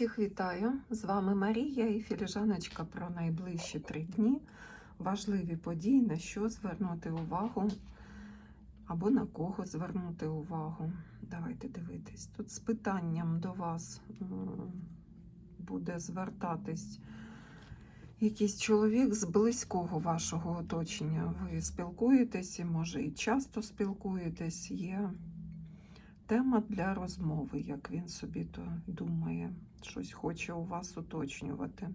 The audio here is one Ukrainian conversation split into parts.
Всіх вітаю! З вами Марія і філіжаночка про найближчі три дні. Важливі події, на що звернути увагу або на кого звернути увагу. Давайте дивитись. Тут з питанням до вас буде звертатись якийсь чоловік з близького вашого оточення. Ви спілкуєтесь, і, може, і часто спілкуєтесь. Є тема для розмови, як він собі то думає, щось хоче у вас уточнювати.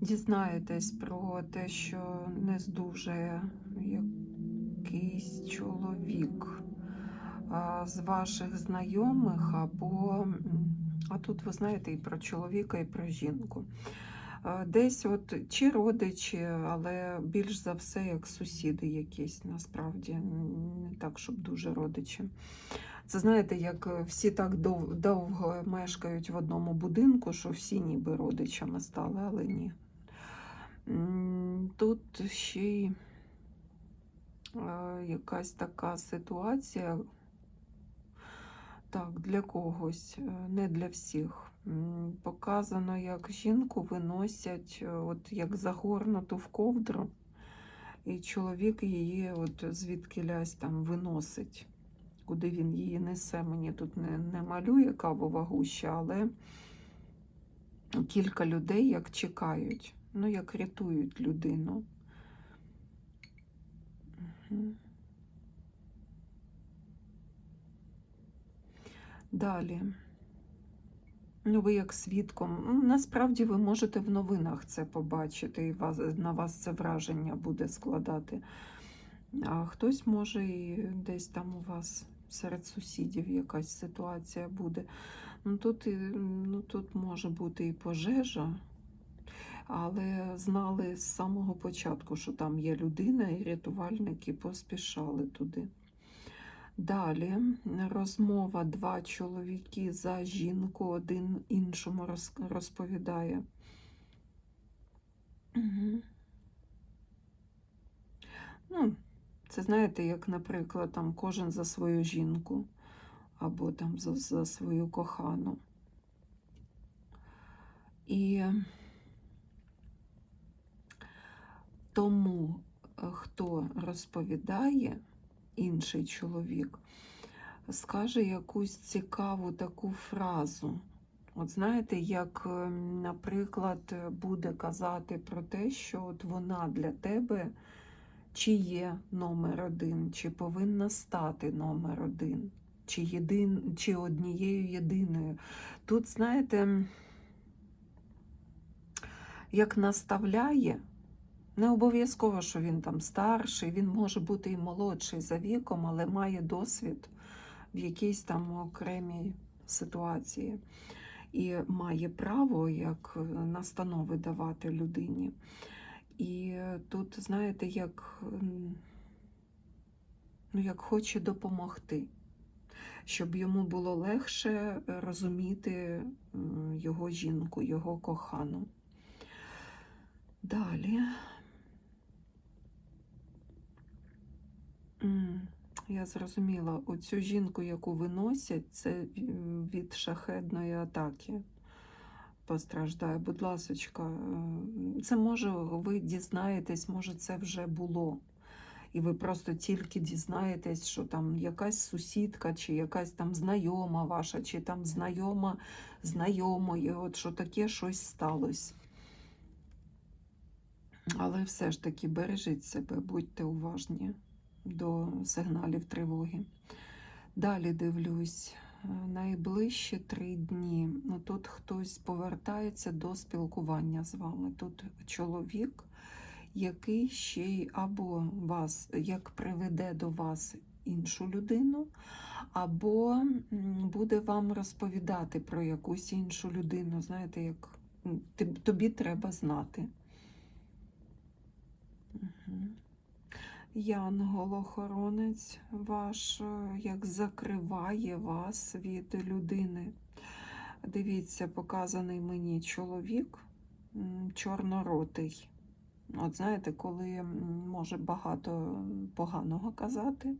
Дізнаєтесь про те, що не здужає якийсь чоловік з ваших знайомих, або, а тут ви знаєте і про чоловіка, і про жінку. Десь от чи родичі, але більш за все як сусіди якісь, насправді, не так, щоб дуже родичі. Це знаєте, як е, всі так дов- довго мешкають в одному будинку, що всі ніби родичами стали, але ні. Тут ще й е, якась така ситуація. Так, для когось, е, не для всіх. Показано, як жінку виносять, е, от як загорнуту в ковдру, і чоловік її от звідки лясь там виносить, куди він її несе. Мені тут не, не малює кавова гуща, але кілька людей як чекають, ну як рятують людину. Далі. Ну, ви як свідком. Ну, Насправді ви можете в новинах це побачити, і вас, на вас це враження буде складати. А хтось може і десь там у вас серед сусідів якась ситуація буде. Ну, тут, ну, тут може бути і пожежа, але знали з самого початку, що там є людина, і рятувальники поспішали туди. Далі розмова два чоловіки за жінку, один іншому розповідає. Угу. Ну, це знаєте, як, наприклад, там кожен за свою жінку або там за, за свою кохану. І тому, е, хто розповідає, інший чоловік, скаже якусь цікаву таку фразу. От знаєте, як, е, наприклад, буде казати про те, що от вона для тебе чи є номер один, чи повинна стати номер один, чи, єдин, чи однією єдиною. Тут, знаєте, як наставляє, не обов'язково, що він там старший, він може бути і молодший за віком, але має досвід в якійсь там окремій ситуації. І має право як настанови давати людині. І тут, знаєте, як, ну, як хоче допомогти, щоб йому було легше розуміти його жінку, його кохану. Далі. Я зрозуміла, оцю жінку, яку виносять, це від шахедної атаки постраждає. Будь ласочка, це може ви дізнаєтесь, може це вже було. І ви просто тільки дізнаєтесь, що там якась сусідка, чи якась там знайома ваша, чи там знайома знайомої, от що таке щось сталося. Але все ж таки бережіть себе, будьте уважні до сигналів тривоги. Далі дивлюсь, е, найближчі три дні. Ну, тут хтось повертається до спілкування з вами. Тут чоловік, який ще й або вас як приведе до вас іншу людину, або буде вам розповідати про якусь іншу людину. Знаєте, як тобі треба знати. Мгм. Янгол-охоронець ваш е, як закриває вас від людини. Дивіться, показаний мені чоловік чорноротий. От знаєте, коли може багато поганого казати,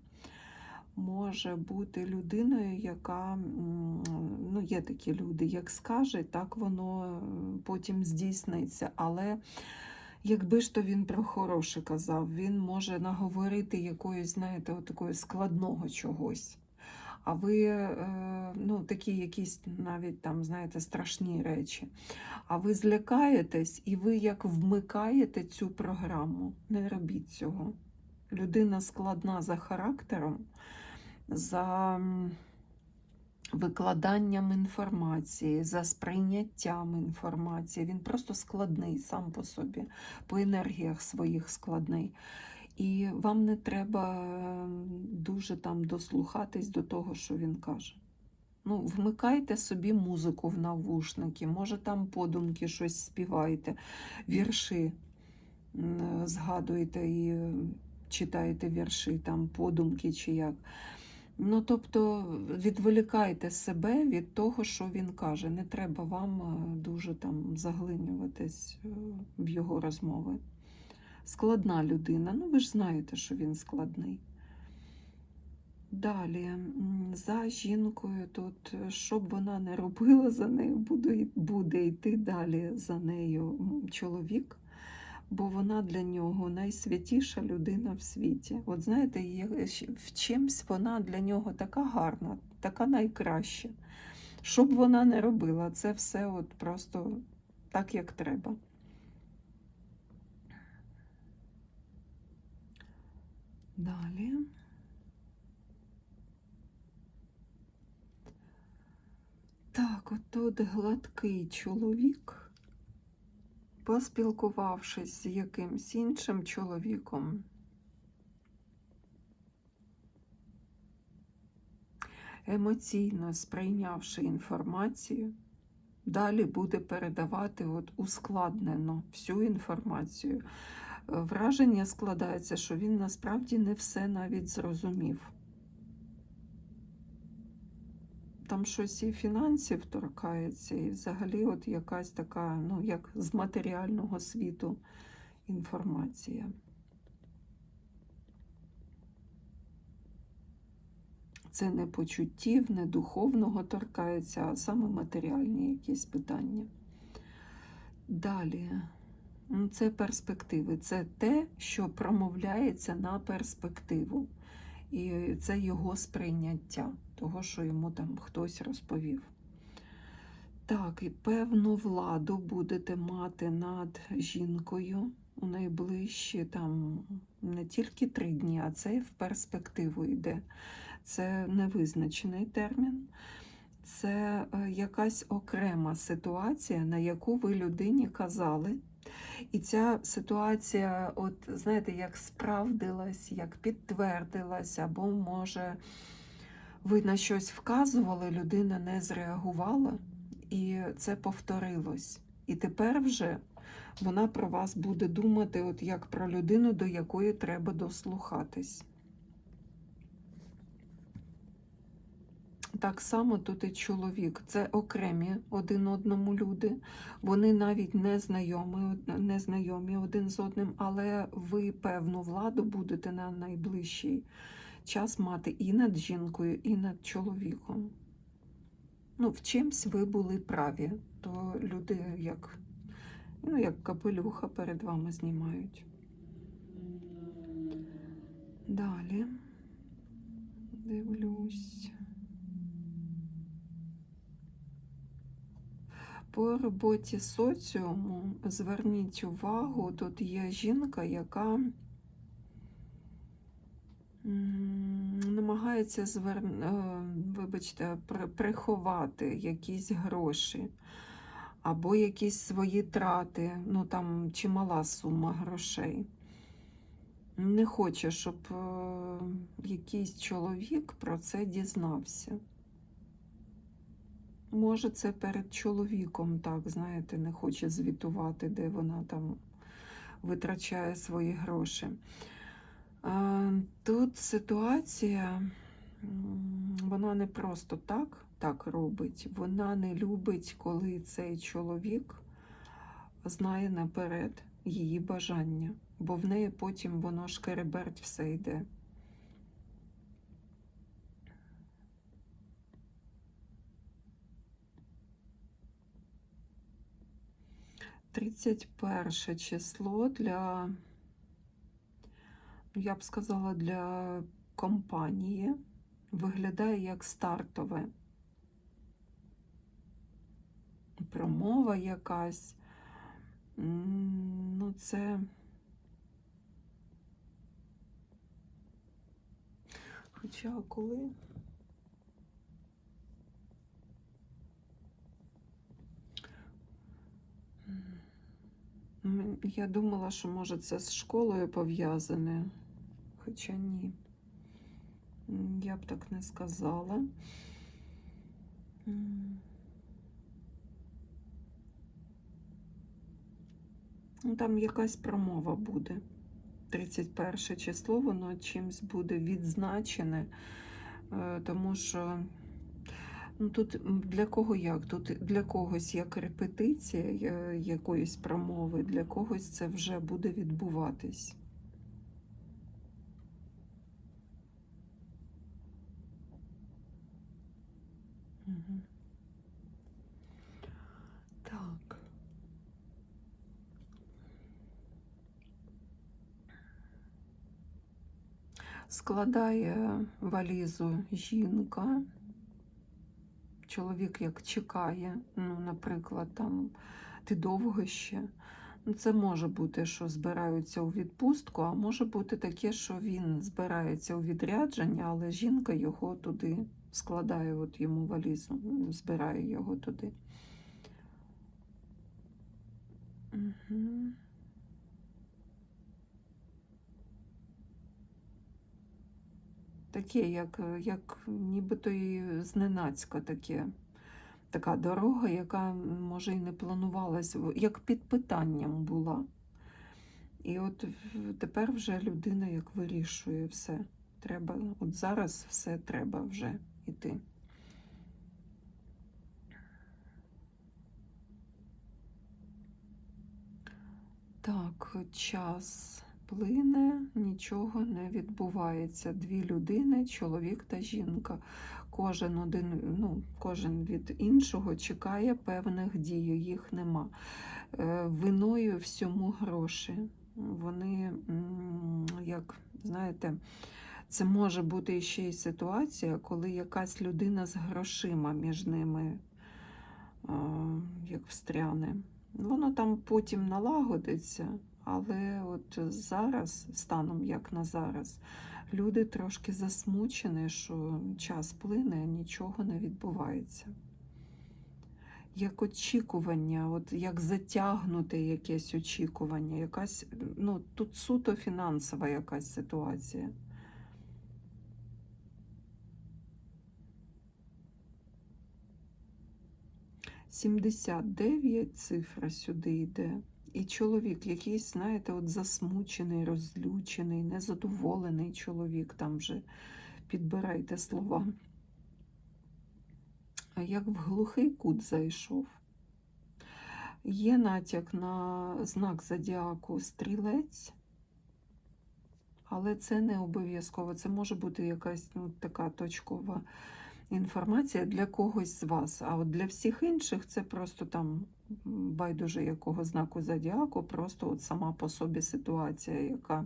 може бути людиною, яка ну, є такі люди, як скаже, так воно е, потім здійсниться. Але якби ж то він про хороше казав, він може наговорити якоїсь, знаєте, такої складного чогось. А ви е, ну, такі якісь навіть там, знаєте, страшні речі. А ви злякаєтесь і ви як вмикаєте цю програму. Не робіть цього. Людина складна за характером, за викладанням інформації, за сприйняттям інформації. Він просто складний сам по собі, по енергіях своїх складний. І вам не треба е, дуже там дослухатись до того, що він каже. Ну, вмикайте собі музику в навушники, може там подумки щось співайте, вірші згадуєте і читаєте вірші, там подумки чи як. Ну, тобто відволікайте себе від того, що він каже. Не треба вам е, дуже там заглинюватись е, в його розмови. Складна людина, ну ви ж знаєте, що він складний. Далі, за жінкою, тут, е, що б вона не робила за нею, буде, буде йти далі за нею чоловік, бо вона для нього найсвятіша людина в світі. От знаєте, в чимсь вона для нього така гарна, така найкраща. Що б вона не робила, це все от просто так, як треба. Далі. Так, от тут гладкий чоловік, поспілкувавшись з якимсь іншим чоловіком, емоційно сприйнявши інформацію, далі буде передавати от ускладнено всю інформацію. Е, Враження складається, що він насправді не все навіть зрозумів. Там щось і фінансів торкається, і взагалі от якась така, ну, як з матеріального світу інформація. Це не почуттів, не духовного торкається, а саме матеріальні якісь питання. Далі. Ну, Це перспективи, це те, що промовляється на перспективу. І це його сприйняття того, що йому там хтось розповів. Так, і певну владу будете мати над жінкою у найближчі там не тільки три дні, а це в перспективу йде. Це невизначений термін. Це е, якась окрема ситуація, на яку ви людині казали. І ця ситуація, от знаєте, як справдилась, як підтвердилась, або, може, ви на щось вказували, людина не зреагувала, і це повторилось. І тепер вже вона про вас буде думати, от як про людину, до якої треба дослухатись. Так само тут і чоловік. Це окремі один одному люди. Вони навіть не знайомі, не знайомі один з одним, але ви певну владу будете на найближчий час мати і над жінкою, і над чоловіком. Ну, в чимсь ви були праві, то люди як, ну, як капелюха перед вами знімають. Далі дивлюсь. По роботі соціуму зверніть увагу, тут є жінка, яка намагається звер... е, вибачте, приховати якісь гроші або якісь свої трати, ну там чимала сума грошей. Не хоче, щоб е, якийсь чоловік про це дізнався. Може, це перед чоловіком, так, знаєте, не хоче звітувати, де вона там витрачає свої гроші. Тут ситуація, вона не просто так, так робить. Вона не любить, коли цей чоловік знає наперед її бажання, бо в неї потім воно шкереберть все йде. Тридцять перше число для я б сказала, для компанії виглядає як стартове. Промова якась. Ну, це. Хоча коли. Я думала, що може це з школою пов'язане, хоча ні. Я б так не сказала. Ну, Там якась промова буде. 31 число, воно чимсь буде відзначене, е, тому що ну, тут для кого як? Тут для когось як репетиція е, якоїсь промови, для когось це вже буде відбуватись. Мгм. Так. Складає валізу жінка. Чоловік як чекає, ну, наприклад, там ти довго ще. Ну, Це може бути, що збираються у відпустку, а може бути таке, що він збирається у відрядження, але жінка його туди складає, от йому валізу, збирає його туди. Угу. Таке, як, як нібито і зненацька таке. Така дорога, яка може і не планувалась, як під питанням була. І от тепер вже людина як вирішує все. Треба, от зараз все треба вже йти. Так, час плине, нічого не відбувається. Дві людини, чоловік та жінка. Кожен один, ну, кожен від іншого чекає певних дій, їх нема. Е, Виною всьому гроші. Вони, як знаєте, це може бути ще й ситуація, коли якась людина з грошима між ними як встряне. Воно там потім налагодиться, але от зараз, станом як на зараз, люди трошки засмучені, що час плине, нічого не відбувається. Як очікування, от як затягнуте якесь очікування, якась, ну тут суто фінансова якась ситуація. Сімдесят дев'ять цифра сюди йде. І чоловік якийсь, знаєте, от засмучений, розлючений, незадоволений чоловік, там вже підбирайте слова. А Як в глухий кут зайшов. Є натяк на знак зодіаку стрілець, але це не обов'язково. Це може бути якась ну, така точкова інформація для когось з вас. А от для всіх інших це просто там байдуже якого знаку зодіаку, просто от сама по собі ситуація, яка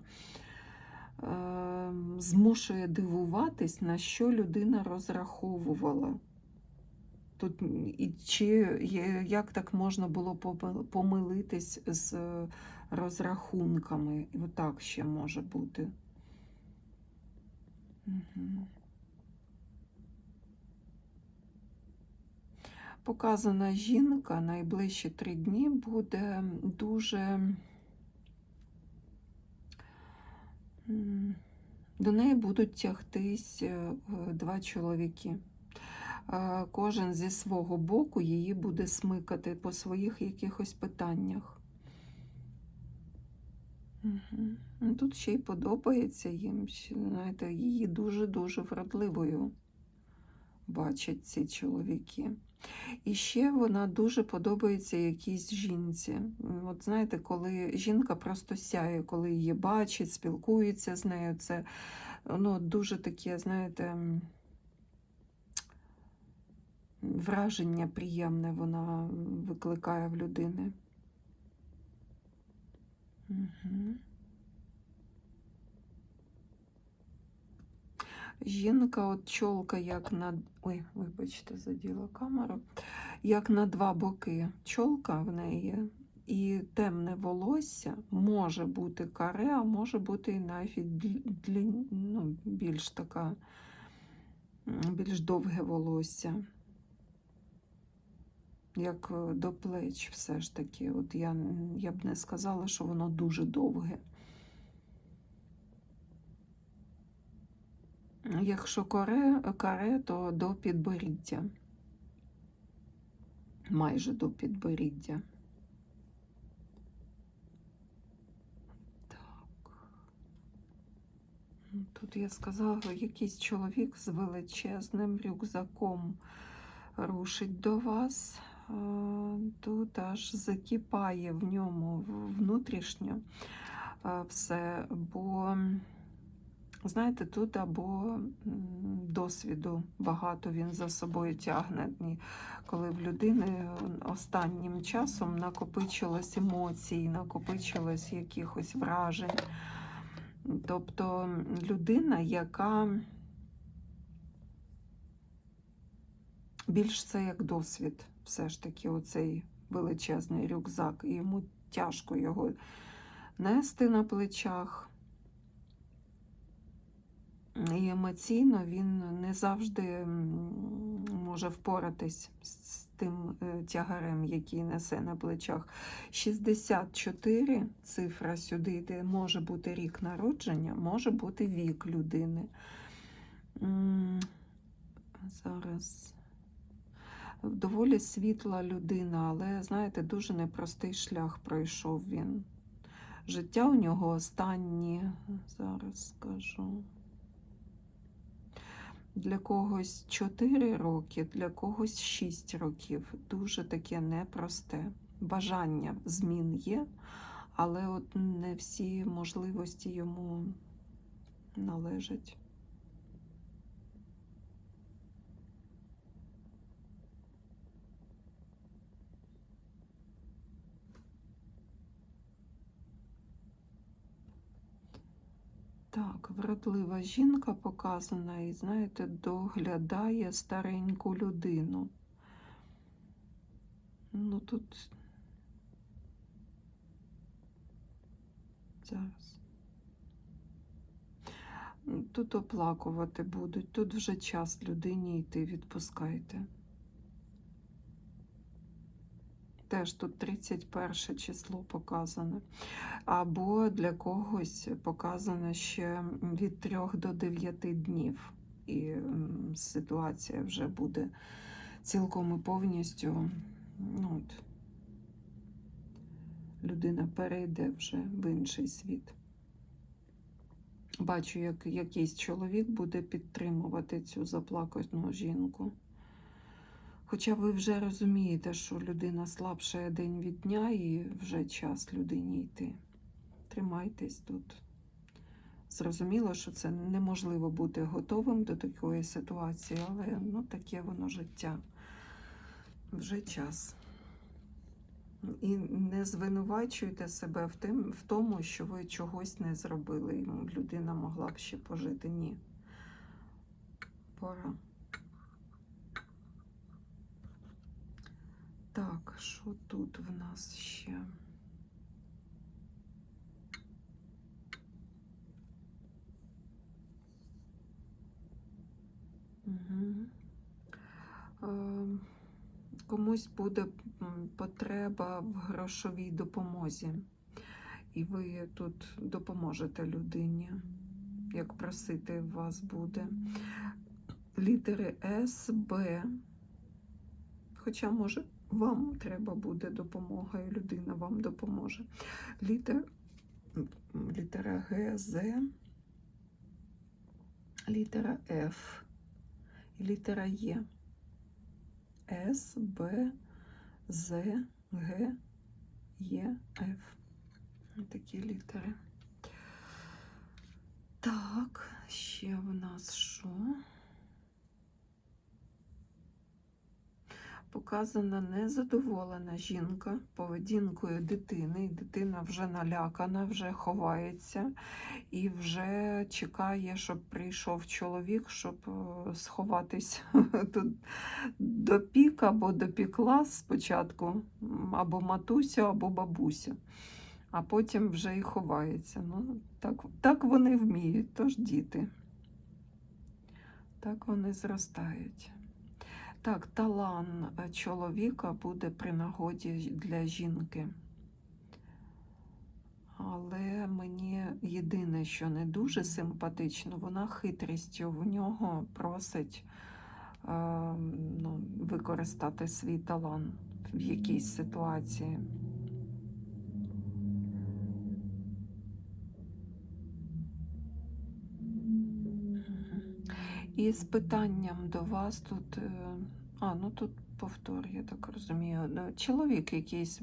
е, змушує дивуватись, на що людина розраховувала. Тут і чи як так можна було помилитись з розрахунками? Отак ще може бути. Угу. Показана жінка найближчі три дні буде дуже до неї будуть тягтись е, два чоловіки. Е, Кожен зі свого боку її буде смикати по своїх якихось питаннях. Тут ще й подобається їм, знаєте, її дуже-дуже вродливою бачать ці чоловіки. І ще вона дуже подобається якійсь жінці. От знаєте, коли жінка просто сяє, коли її бачить, спілкується з нею, це ну, дуже таке, знаєте, враження приємне вона викликає в людини. Угу. Жінка, от чолка, як на. Ой, вибачте, заділа камеру. Як на два боки чолка в неї, і темне волосся може бути каре, а може бути і навіть длі- ну, більш така, більш довге волосся. Як е, до плеч, все ж таки. От я, я б не сказала, що воно дуже довге. Якщо коре, каре, то до підборіддя. Майже до підборіддя. Так. Ну, Тут я сказала, якийсь чоловік з величезним рюкзаком рушить до вас. Тут аж закипає в ньому внутрішньо все, бо Знаєте, тут або досвіду багато він за собою тягне. І Коли в людини останнім часом накопичилось емоцій, накопичилось якихось вражень. Тобто людина, яка більш це як досвід, все ж таки, оцей величезний рюкзак, і йому тяжко його нести на плечах. І емоційно він не завжди може впоратись з тим е, тягарем, який несе на плечах. 64 цифра сюди йде, може бути рік народження, може бути вік людини. Зараз доволі світла людина, але, знаєте, дуже непростий шлях пройшов він. Життя у нього останнє, зараз скажу. Для когось 4 роки, для когось 6 років. Дуже таке непросте. Бажання змін є, але от не всі можливості йому належать. Так, вродлива жінка показана і, знаєте, доглядає стареньку людину. Ну тут зараз. Тут оплакувати будуть, тут вже час людині йти, відпускайте. Теж тут 31 число показане. Або для когось показано ще від 3 до 9 днів. І ситуація вже буде цілком і повністю. Ну, от, людина перейде вже в інший світ. Бачу, як якийсь чоловік буде підтримувати цю заплакану жінку. Хоча ви вже розумієте, що людина слабшає день від дня і вже час людині йти. Тримайтесь тут. Зрозуміло, що це неможливо бути готовим до такої ситуації, але ну, таке воно життя. Вже час. І не звинувачуйте себе в, тим, в тому, що ви чогось не зробили. Людина могла б ще пожити. Ні. Пора. Так, що тут в нас ще? Угу. Комусь буде потреба в грошовій допомозі, і ви тут допоможете людині, як просити вас буде. Літери С, Б. Хоча, може, вам треба буде допомога, і людина вам допоможе. Літер, літера Г, З, літера Ф літера Є. С, Б, З, Г, Є, Ф. Такі літери. Так, ще в нас що? Показана незадоволена жінка поведінкою дитини. І дитина вже налякана, вже ховається і вже чекає, щоб прийшов чоловік, щоб е, сховатись тут до пік або до пікла спочатку, або матусю, або бабусю, а потім вже і ховається. Ну, так, так вони вміють, тож діти. Так вони зростають. Так, талан е, чоловіка буде при нагоді для жінки. Але мені єдине, що не дуже симпатично, вона хитрістю в нього просить е, ну, використати свій талант в якійсь ситуації. І з питанням до вас тут. е, А, ну тут повтор, я так розумію. Е, Чоловік якийсь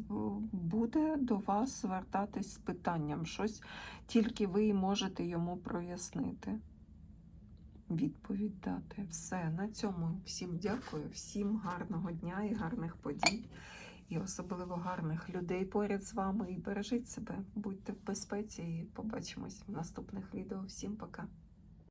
буде до вас звертатись з питанням. Щось тільки ви можете йому прояснити. Відповідь дати. Все. На цьому всім дякую, всім гарного дня і гарних подій, і особливо гарних людей поряд з вами. І бережіть себе, будьте в безпеці і побачимось в наступних відео. Всім пока.